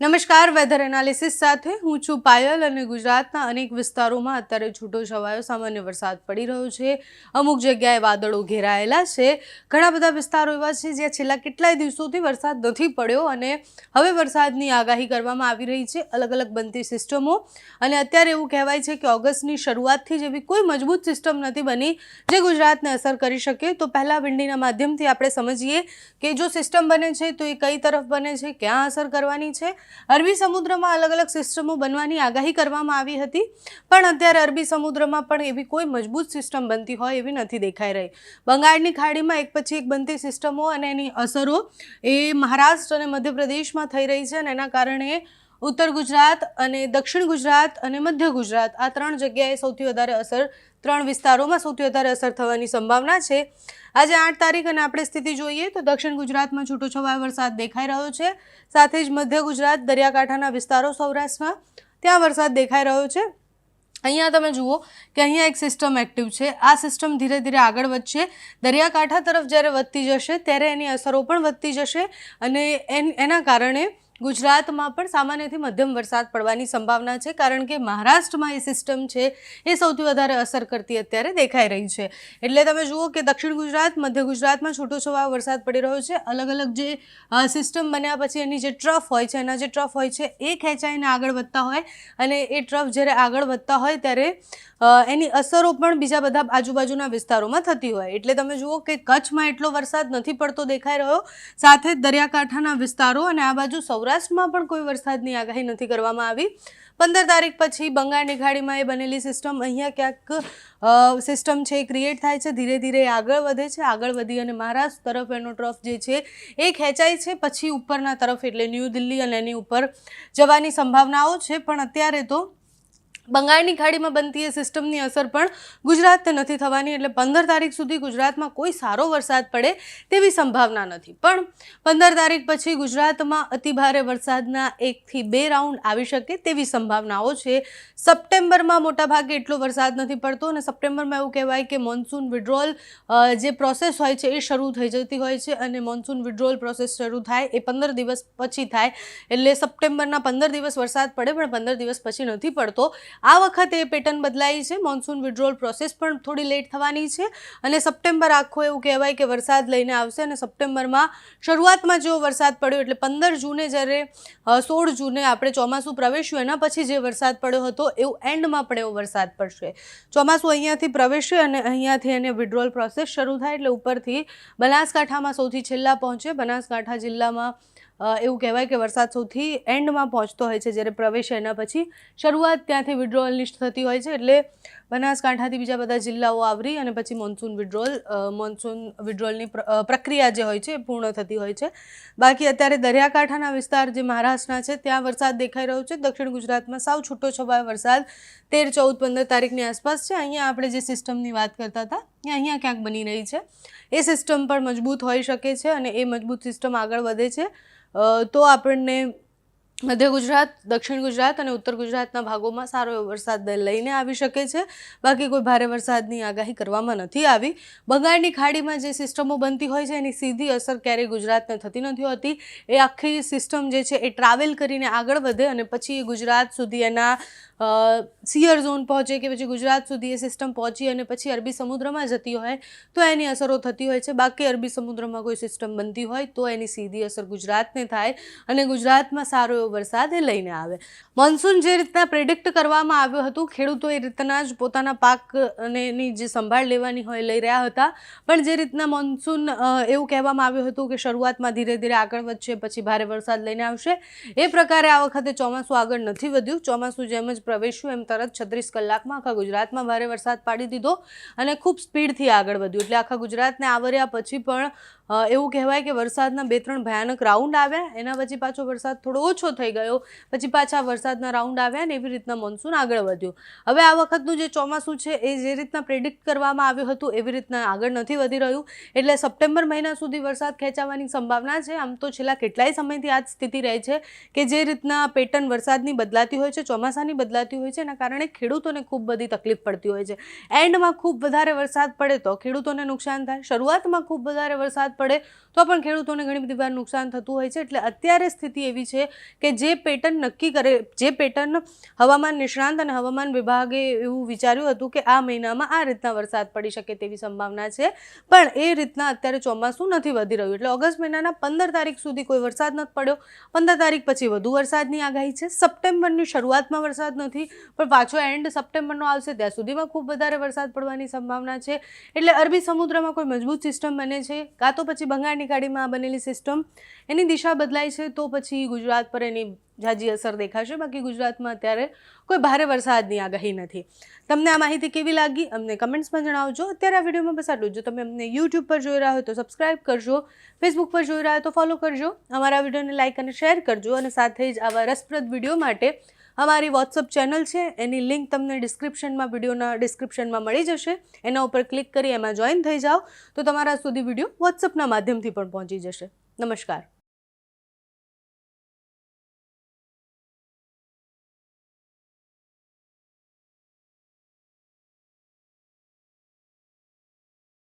નમસ્કાર weather analysis સાથે હું છું પાયલ અને ગુજરાતના અનેક વિસ્તારોમાં અત્યારે છૂટો છવાયો, સામાન્ય વરસાદ પડી રહ્યો છે. અમુક જગ્યાએ વાદળો ઘેરાયેલા છે. ઘણા બધા વિસ્તારો એવા છે જ્યાં છેલ્લા કેટલાય દિવસોથી વરસાદ નથી પડ્યો અને હવે વરસાદની આગાહી કરવામાં આવી રહી છે. અલગ અલગ બનતી સિસ્ટમો અને અત્યારે એવું કહેવાય છે કે ઓગસ્ટની શરૂઆતથી જેવી કોઈ મજબૂત સિસ્ટમ નથી બની જે ગુજરાતને અસર કરી શકે. તો પહેલાં વિંડીના માધ્યમથી આપણે સમજીએ કે જો સિસ્ટમ બને છે તો એ કઈ તરફ બને છે, ક્યાં અસર કરવાની છે અરબી સમુદ્રમાં અલગ અલગ સિસ્ટમો બનવાની આગાહી કરવામાં આવી હતી. પણ અત્યારે અરબી સમુદ્રમાં પણ એવી કોઈ મજબૂત સિસ્ટમ બનતી હોય એવી નથી દેખાઈ રહી. બંગાળની ખાડીમાં એક પછી એક બનતી સિસ્ટમો અને એની અસરો એ મહારાષ્ટ્ર અને મધ્યપ્રદેશમાં થઈ રહી છે અને એના કારણે ઉત્તર ગુજરાત અને દક્ષિણ ગુજરાત અને મધ્ય ગુજરાત આ ત્રણ જગ્યાએ સૌથી વધારે અસર, ત્રણ વિસ્તારોમાં સૌથી વધારે અસર થવાની સંભાવના છે. આજે આઠ તારીખ અને આપણે સ્થિતિ જોઈએ તો દક્ષિણ ગુજરાતમાં છૂટોછવાયો વરસાદ દેખાઈ રહ્યો છે. સાથે જ મધ્ય ગુજરાત, દરિયાકાંઠાના વિસ્તારો સૌરાષ્ટ્રમાં, ત્યાં વરસાદ દેખાઈ રહ્યો છે. અહીંયા તમે જુઓ કે અહીંયા એક સિસ્ટમ એક્ટિવ છે. આ સિસ્ટમ ધીરે ધીરે આગળ વધશે. દરિયાકાંઠા તરફ જ્યારે વધતી જશે, ત્યારે એની અસરો પણ વધતી જશે અને એન કારણે ગુજરાતમાં પણ સામાન્યથી મધ્યમ વરસાદ પડવાની સંભાવના છે, કારણ કે મહારાષ્ટ્રમાં એ સિસ્ટમ છે, એ સૌથી વધારે અસર કરતી અત્યારે દેખાઈ રહી છે. એટલે તમે જુઓ કે દક્ષિણ ગુજરાત, મધ્ય ગુજરાતમાં છૂટોછવાયો વરસાદ પડી રહ્યો છે. અલગ અલગ જે સિસ્ટમ બન્યા પછી એની જે ટ્રફ હોય છે, એના જે ટ્રફ હોય છે, એ ખેંચાઈને આગળ વધતા હોય અને એ ટ્રફ જ્યારે આગળ વધતા હોય ત્યારે એની અસરો પણ બીજા બધા આજુબાજુના વિસ્તારોમાં થતી હોય. એટલે તમે જુઓ કે કચ્છમાં એટલો વરસાદ નથી પડતો દેખાઈ રહ્યો. સાથે દરિયાકાંઠાના વિસ્તારો અને આ બાજુ સૌરાષ્ટ્રમાં પણ કોઈ વરસાદની આગાહી નથી કરવામાં આવી. પંદર તારીખ પછી બંગાળની ખાડીમાં એ બનેલી સિસ્ટમ અહીંયા ક્યાંક સિસ્ટમ છે એ ક્રિએટ થાય છે. ધીરે ધીરે આગળ વધે છે. આગળ વધી અને મહારાષ્ટ્ર તરફ એનો ટ્રફ જે છે એ ખેંચાય છે. પછી ઉપરના તરફ એટલે ન્યૂ દિલ્હી અને એની ઉપર જવાની સંભાવનાઓ છે. પણ અત્યારે તો બંગાળની ખાડીમાં બનતી એ સિસ્ટમની અસર પણ ગુજરાતને નથી થવાની એટલે પંદર તારીખ સુધી ગુજરાતમાં કોઈ સારો વરસાદ પડે તેવી સંભાવના નથી. પણ પંદર તારીખ પછી ગુજરાતમાં અતિભારે વરસાદના એકથી બે રાઉન્ડ આવી શકે તેવી સંભાવનાઓ છે. સપ્ટેમ્બરમાં મોટાભાગે એટલો વરસાદ નથી પડતો અને સપ્ટેમ્બરમાં એવું કહેવાય કે મોન્સૂન વિડ્રોલ જે પ્રોસેસ હોય છે એ શરૂ થઈ જતી હોય છે અને મોન્સૂન વિડ્રોલ પ્રોસેસ શરૂ થાય એ પંદર દિવસ પછી થાય. એટલે સપ્ટેમ્બરના પંદર દિવસ વરસાદ પડે પણ પંદર દિવસ પછી નથી પડતો. આ વખતે પેટર્ન બદલાઈ છે. મોન્સૂન વિડ્રોલ પ્રોસેસ પણ થોડી લેટ થવાની છે અને સપ્ટેમ્બર આખો એવું કહેવાય કે વરસાદ લઈને આવશે અને સપ્ટેમ્બરમાં શરૂઆતમાં જેવો વરસાદ પડ્યો એટલે પંદર જૂને જ્યારે સોળ જૂને આપણે ચોમાસું પ્રવેશ્યું એના પછી જે વરસાદ પડ્યો હતો એવું એન્ડમાં પણ એવો વરસાદ પડશે. ચોમાસું અહીંયાથી પ્રવેશે અને અહીંયાથી એને વિડ્રોલ પ્રોસેસ શરૂ થાય એટલે ઉપરથી બનાસકાંઠામાં સૌથી છેલ્લા પહોંચે. બનાસકાંઠા જિલ્લામાં એવું કહેવાય કે વરસાદ સૌથી એન્ડમાં પહોંચતો હોય છે જ્યારે પ્રવેશે એના પછી શરૂઆત ત્યાંથી વિડ્રોલની થતી હોય છે એટલે બનાસકાંઠાથી બીજા બધા જિલ્લાઓ આવરી અને પછી મોન્સૂન વિડ્રોલ મોન્સૂન વિડ્રોલની પ્રક્રિયા જે હોય છે એ પૂર્ણ થતી હોય છે. બાકી અત્યારે દરિયાકાંઠાના વિસ્તાર જે મહારાષ્ટ્રના છે ત્યાં વરસાદ દેખાઈ રહ્યો છે. દક્ષિણ ગુજરાતમાં સાવ છૂટો છવાયો વરસાદ. તેર, ચૌદ, પંદર તારીખની આસપાસ છે. અહીંયા આપણે જે સિસ્ટમની વાત કરતા હતા અહીંયા ક્યાંક બની રહી છે. એ સિસ્ટમ પણ મજબૂત હોઈ શકે છે અને એ મજબૂત સિસ્ટમ આગળ વધે છે. તો આપણને મધ્ય ગુજરાત, દક્ષિણ ગુજરાત અને ઉત્તર ગુજરાતના ભાગોમાં સારો એવો વરસાદ લઈને આવી શકે છે. બાકી કોઈ ભારે વરસાદની આગાહી કરવામાં નથી આવી. બંગાળની ખાડીમાં જે સિસ્ટમો બનતી હોય છે, એની સીધી અસર ક્યારેય ગુજરાતને થતી નથી હોતી. એ આખી સિસ્ટમ જે છે, એ ટ્રાવેલ કરીને આગળ વધે અને પછી ગુજરાત સુધી એના સિયર ઝોન પહોંચે કે પછી ગુજરાત સુધી એ સિસ્ટમ પહોંચી અને પછી અરબી સમુદ્રમાં જતી હોય, તો એની અસરો થતી હોય છે. બાકી અરબી સમુદ્રમાં કોઈ સિસ્ટમ બનતી હોય, તો એની સીધી અસર ગુજરાતને થાય અને ગુજરાતમાં સારો એવો વરસાદ લઈને આવે. મોન્સૂન જે રીતના પ્રિડિક્ટ કરવામાં આવ્યું હતું, ખેડૂતો એ રીતના જ પોતાના પાક અને જે સંભાળ લેવાની હોય લઈ રહ્યા હતા. પણ જે રીતના મોન્સૂન એવું કહેવામાં આવ્યું હતું કે શરૂઆતમાં ધીરે ધીરે આગળ વધશે, પછી ભારે વરસાદ લઈને આવશે. એ પ્રકારે આ વખતે ચોમાસું આગળ નથી વધ્યું. ચોમાસું જેમ જ પ્રવેશ્યું, એમ તરત છત્રીસ કલાકમાં આખા ગુજરાતમાં ભારે વરસાદ પાડી દીધો અને ખૂબ સ્પીડથી આગળ વધ્યું. એટલે આખા ગુજરાતને આવર્યા પછી પણ એવું કહેવાય કે વરસાદના બે ત્રણ ભયાનક રાઉન્ડ આવ્યા. એના પછી પાછો વરસાદ થોડો ઓછો થઈ ગયો. પછી પાછા વરસાદના રાઉન્ડ આવ્યા ને એવી રીતના મોન્સૂન આગળ વધ્યું. હવે આ વખતનું જે ચોમાસું છે, એ જે રીતના પ્રિડિક્ટ કરવામાં આવ્યું હતું, એવી રીતના આગળ નથી વધી રહ્યું. એટલે સપ્ટેમ્બર મહિના સુધી વરસાદ ખેંચાવાની સંભાવના છે. આમ તો છેલ્લા કેટલાય સમયથી આ સ્થિતિ રહે છે કે જે રીતના પેટર્ન વરસાદની બદલાતી હોય છે, ચોમાસાની બદલાતી હોય છે, એના કારણે ખેડૂતોને ખૂબ બધી તકલીફ પડતી હોય છે. એન્ડમાં ખૂબ વધારે વરસાદ પડે તો ખેડૂતોને નુકસાન થાય. શરૂઆતમાં ખૂબ વધારે વરસાદ પડે તો પણ ખેડૂતોને ઘણી બધી વાર નુકસાન થતું હોય છે. એટલે અત્યારે સ્થિતિ એવી છે કે જે પેટર્ન નક્કી કરે, જે પેટર્ન હવામાન નિષ્ણાંત અને હવામાન વિભાગે એવું વિચાર્યું હતું કે આ મહિનામાં આ રીતના વરસાદ પડી શકે તેવી સંભાવના છે. પણ એ રીતના અત્યારે ચોમાસું નથી વધી રહ્યું એટલે ઓગસ્ટ મહિનાના પંદર તારીખ સુધી કોઈ વરસાદ નથી પડ્યો. પંદર તારીખ પછી વધુ વરસાદની આગાહી છે. સપ્ટેમ્બરની શરૂઆતમાં વરસાદ નથી, પણ પાછો એન્ડ સપ્ટેમ્બરનો આવશે. ત્યાં સુધીમાં ખૂબ વધારે વરસાદ પડવાની સંભાવના છે. એટલે અરબી સમુદ્રમાં કોઈ મજબૂત સિસ્ટમ બને છે? કાં તો પછી બંગાળની ખાડીમાં બનેલી સિસ્ટમ એની દિશા બદલાય છે તો પછી ગુજરાત પર એની જાજી અસર દેખાશે. બાકી ગુજરાતમાં અત્યારે કોઈ ભારે વરસાદની આગાહી નથી. તમને આ માહિતી કેવી લાગી અમને કમેન્ટ્સમાં જણાવજો. અત્યારે આ વિડીયોમાં બસ આટલું જો. તમે અમને યુટ્યુબ પર જોઈ રહ્યા હોય તો સબસ્ક્રાઇબ કરજો ફેસબુક પર જોઈ રહ્યા હોય તો ફોલો કરજો, અમારા વિડીયોને લાઇક અને શેર કરજો અને સાથે જ આવા રસપ્રદ વીડિયો માટે અમારી વોટ્સઅપ ચેનલ છે. એની લિંક તમને ડિસ્ક્રિપ્શનમાં વિડીયોના ડિસ્ક્રિપ્શનમાં મળી જશે. એના ઉપર ક્લિક કરી એમાં જોઈન થઈ જાઓ તો તમારા સુધી વીડિયો વોટ્સઅપના માધ્યમથી પણ પહોંચી જશે. નમસ્કાર.